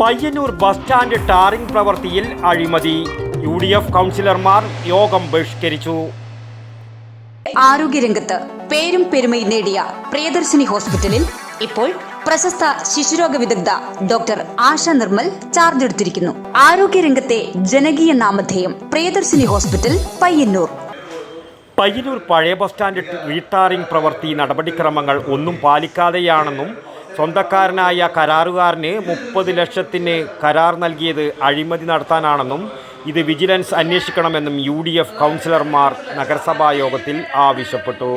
Payyanur bus stand tarring പ്രവൃത്തിയിൽ അഴിമതി. U D F കൗൺസിലർമാർ യോഗം ബഹിഷ്കരിച്ചു. ആരോഗ്യരംഗത്ത് പേരും പെരുമയും നേടിയ പ്രിയദർശിനി ഹോസ്പിറ്റലിൽ ഇപ്പോൾ പ്രശസ്ത ശിശുരോഗ വിദഗ്ധ ഡോക്ടർ ആശ നിർമ്മൽ ചാർജ് എടുത്തിരിക്കുന്നു. ആരോഗ്യരംഗത്തെ ജനകീയ നാമധേയം പ്രിയദർശിനി ഹോസ്പിറ്റൽ പയ്യന്നൂർ. പയ്യന്നൂർ പഴയ ബസ് സ്റ്റാൻഡ് റീടാറിംഗ് പ്രവൃത്തി നടപടിക്രമങ്ങൾ ഒന്നും പാലിക്കാതെയാണെന്നും സ്വന്തക്കാരനായ കരാറുകാരന് മുപ്പത് ലക്ഷത്തിന് കരാർ നൽകിയത് അഴിമതി നടത്താനാണെന്നും ഇത് വിജിലൻസ് അന്വേഷിക്കണമെന്നും യു ഡി എഫ് കൗൺസിലർമാർ നഗരസഭാ യോഗത്തിൽ ആവശ്യപ്പെട്ടു.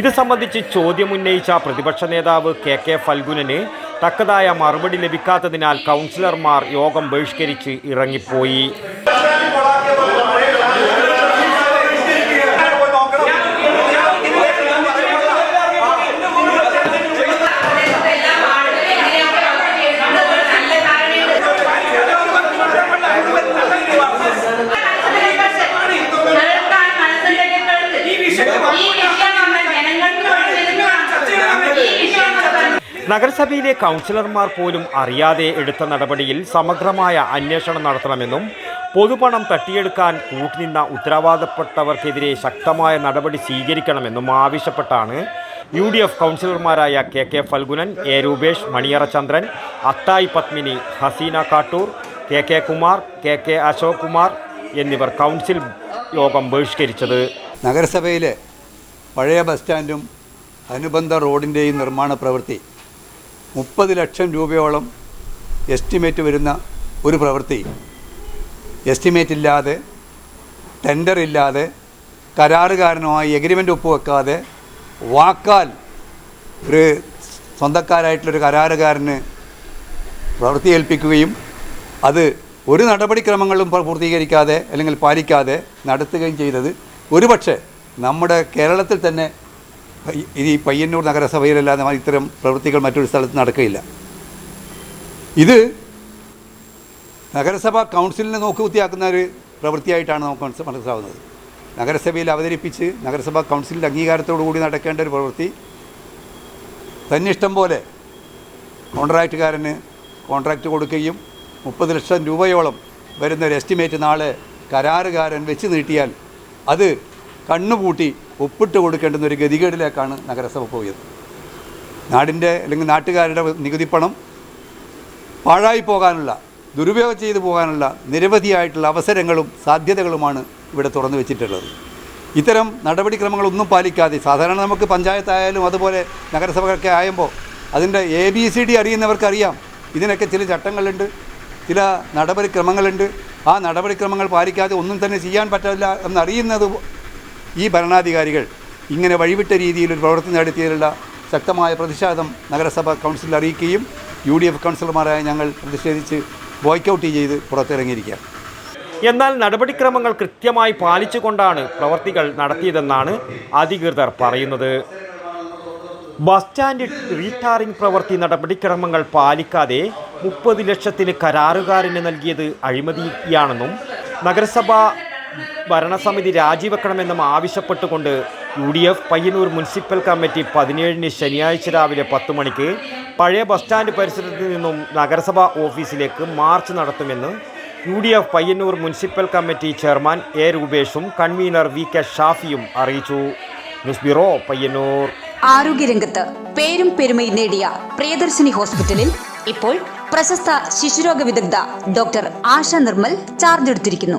ഇത് സംബന്ധിച്ച് ചോദ്യമുന്നയിച്ച പ്രതിപക്ഷ നേതാവ് കെ കെ ഫൽഗുനന് തക്കതായ മറുപടി ലഭിക്കാത്തതിനാൽ കൗൺസിലർമാർ യോഗം ബഹിഷ്കരിച്ച് ഇറങ്ങിപ്പോയി. നഗരസഭയിലെ കൗൺസിലർമാർ പോലും അറിയാതെ എടുത്ത നടപടിയിൽ സമഗ്രമായ അന്വേഷണം നടത്തണമെന്നും പൊതുപണം തട്ടിയെടുക്കാൻ കൂട്ടുനിന്ന ഉത്തരവാദപ്പെട്ടവർക്കെതിരെ ശക്തമായ നടപടി സ്വീകരിക്കണമെന്നും ആവശ്യപ്പെട്ടാണ് യു ഡി എഫ് കൗൺസിലർമാരായ K K Phalgunan A Rupesh Maniyarachandran Athayi Padmini Haseena Kattoor K K Kumar K K Ashok Kumar എന്നിവർ കൗൺസിൽ യോഗം ബഹിഷ്കരിച്ചത്. നഗരസഭയിലെ പഴയ ബസ് സ്റ്റാൻഡും അനുബന്ധ റോഡിന്റെയും നിർമ്മാണ പ്രവൃത്തി മുപ്പത് ലക്ഷം രൂപയോളം എസ്റ്റിമേറ്റ് വരുന്ന ഒരു പ്രവൃത്തി. എസ്റ്റിമേറ്റ് ഇല്ലാതെ ടെൻഡർ ഇല്ലാതെ കരാറുകാരനുമായി എഗ്രിമെന്റ് ഒപ്പുവെക്കാതെ വാക്കാൽ ഒരു സ്വന്തക്കാരായിട്ടുള്ളൊരു കരാറുകാരന് പ്രവൃത്തി ഏൽപ്പിക്കുകയും അത് ഒരു നടപടിക്രമങ്ങളും പൂർത്തീകരിക്കാതെ അല്ലെങ്കിൽ പാലിക്കാതെ നടത്തുകയും ചെയ്തത് ഒരുപക്ഷെ നമ്മുടെ കേരളത്തിൽ തന്നെ ഈ പയ്യന്നൂർ നഗരസഭയിലല്ലാതെ ഇത്തരം പ്രവൃത്തികൾ മറ്റൊരു സ്ഥലത്ത് നടക്കുകയില്ല ഇത് നഗരസഭ കൗൺസിലിനെ നോക്കുകുത്തിയാക്കുന്ന ഒരു പ്രവൃത്തിയായിട്ടാണ് നമുക്ക് മനസ്സ് മനസ്സിലാവുന്നത്. നഗരസഭയിൽ അവതരിപ്പിച്ച് നഗരസഭ കൗൺസിലിന്റെ അംഗീകാരത്തോടു കൂടി നടക്കേണ്ട ഒരു പ്രവൃത്തി. തന്നിഷ്ടം പോലെ കോൺട്രാക്റ്റുകാരന് കോൺട്രാക്റ്റ് കൊടുക്കുകയും മുപ്പത് ലക്ഷം രൂപയോളം വരുന്ന ഒരു എസ്റ്റിമേറ്റ് നാളെ കരാറുകാരൻ വെച്ച് നീട്ടിയാൽ അത് കണ്ണുപൂട്ടി ഒപ്പിട്ട് കൊടുക്കേണ്ടുന്ന ഒരു ഗതികേടിലേക്കാണ് നഗരസഭ പോയത്. നാടിന്റെ അല്ലെങ്കിൽ നാട്ടുകാരുടെ നികുതിപ്പണം പാഴായി പോകാനുള്ള ദുരുപയോഗം ചെയ്തു പോകാനുള്ള നിരവധിയായിട്ടുള്ള അവസരങ്ങളും സാധ്യതകളുമാണ് ഇവിടെ തുറന്നു വെച്ചിട്ടുള്ളത്. ഇത്തരം നടപടിക്രമങ്ങളൊന്നും പാലിക്കാതെ സാധാരണ നമുക്ക് പഞ്ചായത്തായാലും അതുപോലെ നഗരസഭകളൊക്കെ ആയുമ്പോൾ അതിന്റെ എ ബി സി ഡി അറിയുന്നവർക്കറിയാം. ഇതിനൊക്കെ ചില ചട്ടങ്ങളുണ്ട് ചില നടപടിക്രമങ്ങളുണ്ട്. ആ നടപടിക്രമങ്ങൾ പാലിക്കാതെ ഒന്നും തന്നെ ചെയ്യാൻ പറ്റില്ല എന്നറിയുന്നത് ഈ ഭരണാധികാരികൾ ഇങ്ങനെ വഴിവിട്ട രീതിയിൽ ഒരു പ്രവർത്തനം നടത്തിയതിലുള്ള ശക്തമായ പ്രതിഷേധം നഗരസഭ കൗൺസിലിൽ അറിയിക്കുകയും യു ഡി എഫ് കൗൺസിലർമാരായ ഞങ്ങൾ പ്രതിഷേധിച്ച് ബോയ്ക്കൗട്ട് ചെയ്ത് പുറത്തിറങ്ങിയിരിക്കുകയാണ്. എന്നാൽ നടപടിക്രമങ്ങൾ കൃത്യമായി പാലിച്ചുകൊണ്ടാണ് പ്രവർത്തികൾ നടത്തിയതെന്നാണ് അധികൃതർ പറയുന്നത്. ബസ് സ്റ്റാൻഡ് റീടാറിംഗ് പ്രവൃത്തി നടപടിക്രമങ്ങൾ പാലിക്കാതെ മുപ്പത് ലക്ഷത്തിന് കരാറുകാരന് നൽകിയത് അഴിമതിയാണെന്നും നഗരസഭ ഭരണസമിതി രാജിവെക്കണമെന്നും ആവശ്യപ്പെട്ടുകൊണ്ട് U D F Payyanur municipal committee പതിനേഴിന് ശനിയാഴ്ച രാവിലെ പത്ത് മണിക്ക് പഴയ ബസ് സ്റ്റാൻഡ് പരിസരത്ത് നിന്നും നഗരസഭാ ഓഫീസിലേക്ക് മാർച്ച് നടത്തുമെന്ന് U D F Payyanur municipal committee chairman A രൂപേഷും convener V K ഷാഫിയും അറിയിച്ചു. News bureau Payyanur. ആരോഗ്യരംഗത്ത് പേരും പെരുമയും നേടിയ പ്രിയദർശിനി ഹോസ്പിറ്റലിൽ ഇപ്പോൾ പ്രശസ്ത ശിശുരോഗ വിദഗ്ധ doctor Asha Nirmal charge എടുത്തിരിക്കുന്നു.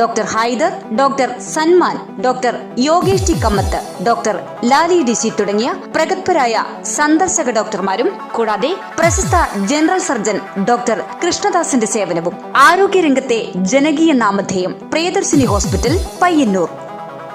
doctor Haider doctor Sanman doctor Yogesh T Kamath doctor Lali DC തുടങ്ങിയ പ്രഗത്ഭരായ സന്ദർശക ഡോക്ടർമാരും കൂടാതെ പ്രശസ്ത ജനറൽ സർജൻ ഡോക്ടർ കൃഷ്ണദാസിന്റെ സേവനവും ആരോഗ്യരംഗത്തെ ജനകീയ നാമധേയം പ്രിയദർശിനി ഹോസ്പിറ്റൽ പയ്യന്നൂർ.